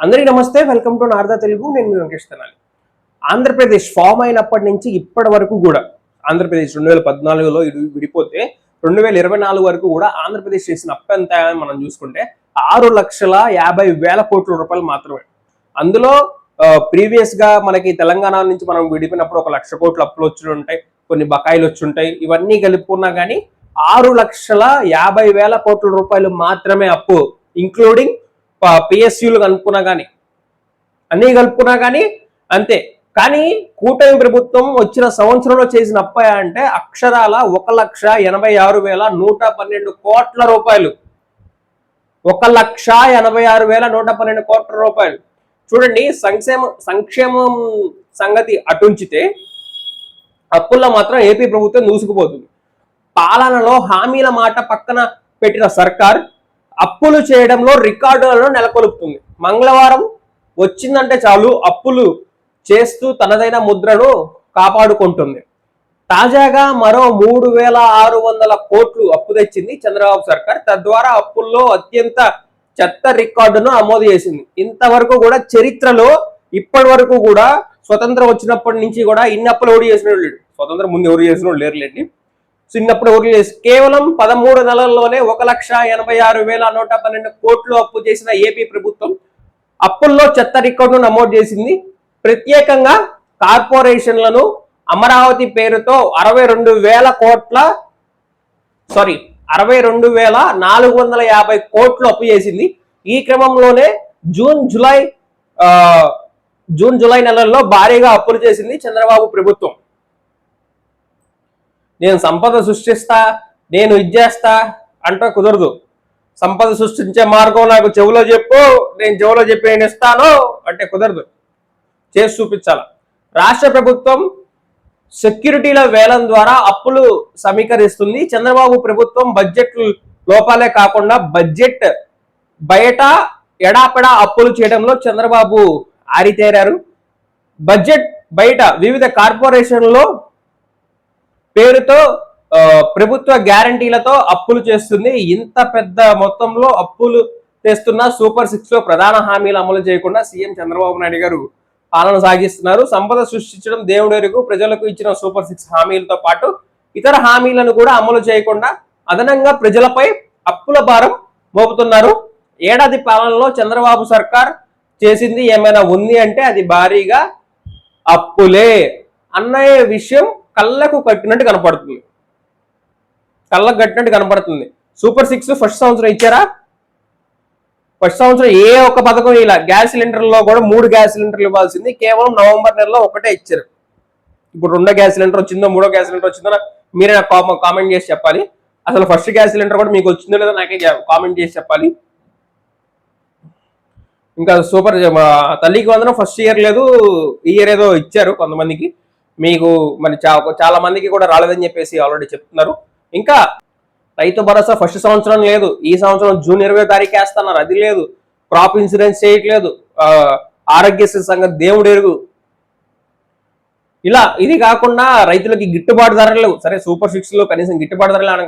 అందరికీ నమస్తే welcome to Narada Telugu నేను మీ వెంకటేష్ తెనాలి. ఆంధ్రప్రదేశ్ ఫామ్ అయినప్పటి నుంచి ఇప్పటి వరకు కూడా ఆంధ్రప్రదేశ్ రెండు వేల పద్నాలుగులో ఇది విడిపోతే రెండు వేల ఇరవై నాలుగు వరకు కూడా ఆంధ్రప్రదేశ్ చేసిన అప్పెంత మనం చూసుకుంటే ఆరు లక్షల యాభై వేల కోట్ల రూపాయలు మాత్రమే. అందులో ప్రీవియస్గా మనకి తెలంగాణ నుంచి మనం విడిపోయినప్పుడు ఒక లక్ష కోట్ల అప్పులు వచ్చి ఉంటాయి కొన్ని బకాయిలు వచ్చి ఉంటాయి ఇవన్నీ కలుపుకున్నా కానీ ఆరు లక్షల యాభై వేల కోట్ల రూపాయలు మాత్రమే అప్పు ఇంక్లూడింగ్ పిఎస్యులు కనుక్కున్నా కానీ అన్నీ కలుపుకున్నా కానీ అంతే. కానీ కూటమి ప్రభుత్వం వచ్చిన సంవత్సరంలో చేసిన అప్పయ అంటే అక్షరాల ఒక లక్ష ఎనభై ఆరు వేల నూట పన్నెండు కోట్ల రూపాయలు. ఒక లక్ష ఎనభై ఆరు వేల నూట పన్నెండు కోట్ల రూపాయలు. చూడండి సంక్షేమ సంక్షేమం సంగతి అటుంచితే అప్పుల్లో మాత్రం ఏపీ ప్రభుత్వం దూసుకుపోతుంది. పాలనలో హామీల మాట పక్కన పెట్టిన సర్కార్ అప్పులు చేయడంలో రికార్డులను నెలకొల్పుతుంది. మంగళవారం వచ్చిందంటే చాలు అప్పులు చేస్తూ తనదైన ముద్రను కాపాడుకుంటుంది. తాజాగా మరో మూడు వేల ఆరు వందల కోట్లు అప్పు తెచ్చింది చంద్రబాబు సర్కార్. తద్వారా అప్పుల్లో అత్యంత చెత్త రికార్డును నమోదు చేసింది. ఇంతవరకు కూడా చరిత్రలో ఇప్పటి వరకు కూడా స్వతంత్రం వచ్చినప్పటి నుంచి కూడా ఇన్ని అప్పులు ఎవరు చేసిన స్వతంత్రం ముందు ఎవరు చేసిన లేరులేండి. చిన్నప్పుడు ఎవరు చేసి కేవలం పదమూడు నెలల్లోనే ఒక లక్ష ఎనభై ఆరు వేల నూట పన్నెండు కోట్లు అప్పు చేసిన ఏపీ ప్రభుత్వం అప్పుల్లో చెత్త రికార్డును నమోదు చేసింది. ప్రత్యేకంగా కార్పొరేషన్లను అమరావతి పేరుతో అరవై రెండు వేల కోట్ల సారీ అరవై రెండు వేల నాలుగు వందల యాభై కోట్లు అప్పు చేసింది. ఈ క్రమంలోనే జూన్ జూలై జూన్ జూలై నెలల్లో భారీగా అప్పులు చేసింది చంద్రబాబు ప్రభుత్వం. నేను సంపద సృష్టిస్తా నేను ఇచ్చేస్తా అంటే కుదరదు. సంపద సృష్టించే మార్గం నాకు చెవులో చెప్పు నేను చెవులో చెప్పి నేను ఇస్తాను అంటే కుదరదు. చేసి చూపించాల? రాష్ట్ర ప్రభుత్వం సెక్యూరిటీల వేలం ద్వారా అప్పులు సమీకరిస్తుంది. చంద్రబాబు ప్రభుత్వం బడ్జెట్ లోపాలే కాకుండా బడ్జెట్ బయట ఎడాపెడా అప్పులు చేయడంలో చంద్రబాబు ఆరితేరారు. బడ్జెట్ బయట వివిధ కార్పొరేషన్లో పేరుతో ప్రభుత్వ గ్యారంటీలతో అప్పులు చేస్తుంది. ఇంత పెద్ద మొత్తంలో అప్పులు తెస్తున్న సూపర్ సిక్స్లో ప్రధాన హామీలు అమలు చేయకుండా సీఎం చంద్రబాబు నాయుడు గారు పాలన సాగిస్తున్నారు. సంపద సృష్టించడం దేవుడెరుగు. ప్రజలకు ఇచ్చిన సూపర్ సిక్స్ హామీలతో పాటు ఇతర హామీలను కూడా అమలు చేయకుండా అదనంగా ప్రజలపై అప్పుల భారం మోపుతున్నారు. ఏడాది పాలనలో చంద్రబాబు సర్కార్ చేసింది ఏమైనా ఉంది అంటే అది భారీగా అప్పులే. అన్నయ్య విషయం కళ్ళకు కట్టినట్టు కనపడుతుంది. కళ్ళకు కట్టినట్టు కనపడుతుంది. సూపర్ సిక్స్ ఫస్ట్ సంవత్సరం ఇచ్చారా? ఫస్ట్ సంవత్సరం ఏ ఒక్క పథకం ఇలా గ్యాస్ సిలిండర్లో కూడా మూడు గ్యాస్ సిలిండర్లు ఇవ్వాల్సింది. కేవలం నవంబర్ నెలలో ఒకటే ఇచ్చారు. ఇప్పుడు రెండో గ్యాస్ సిలిండర్ వచ్చిందో మూడో గ్యాస్ సిలిండర్ వచ్చిందో మీరే నాకు కామెంట్ చేసి చెప్పాలి. అసలు ఫస్ట్ గ్యాస్ సిలిండర్ కూడా మీకు వచ్చిందో లేదో నాకే కామెంట్ చేసి చెప్పాలి. ఇంకా సూపర్ తల్లికి వందనం ఫస్ట్ ఇయర్ లేదు ఈ ఇయర్ ఏదో ఇచ్చారు కొంతమందికి. మీకు మరి చాలా మందికి కూడా రాలేదని చెప్పేసి ఆల్రెడీ చెప్తున్నారు. ఇంకా రైతు భరోసా ఫస్ట్ సంవత్సరం లేదు. ఈ సంవత్సరం జూన్ ఇరవై తారీఖు వేస్తున్నారు. అది లేదు. క్రాప్ ఇన్సూరెన్స్ చేయట్లేదు. ఆరోగ్యశ్రీ సంఘం దేవుడు ఎరుగు. ఇలా ఇది కాకుండా రైతులకి గిట్టుబాటు ధరలు సరే సూపర్ సిక్స్లో కనీసం గిట్టుబాటు ధరలు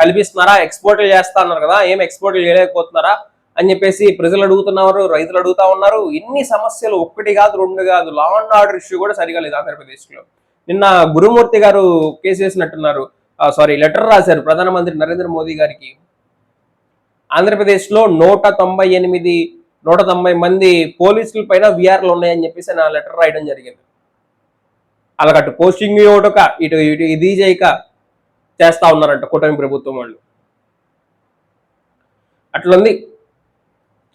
కల్పిస్తున్నారా? ఎక్స్పోర్ట్లు చేస్తా అన్నారు కదా. ఏం ఎక్స్పోర్ట్లు చేయలేకపోతున్నారా? అని చెప్పేసి ప్రజలు అడుగుతున్నారు రైతులు అడుగుతా ఉన్నారు. ఇన్ని సమస్యలు ఒక్కటి కాదు రెండు కాదు లా అండ్ ఆర్డర్ ఇష్యూ కూడా సరిగా లేదు ఆంధ్రప్రదేశ్లో. నిన్న గురుమూర్తి గారు కేసు వేసినట్టున్నారు. సారీ లెటర్ రాశారు ప్రధానమంత్రి నరేంద్ర మోదీ గారికి. ఆంధ్రప్రదేశ్లో నూట తొంభై ఎనిమిది నూట తొంభై మంది పోలీసుల పైన విఆర్లు ఉన్నాయని చెప్పేసి నా లెటర్ రాయడం జరిగింది. అలాగట్టు పోస్టింగ్ ఇవ్వటక ఇటు ఇటు ఇది చేయక చేస్తా ఉన్నారంట కూటమి ప్రభుత్వం వాళ్ళు. అట్లుంది.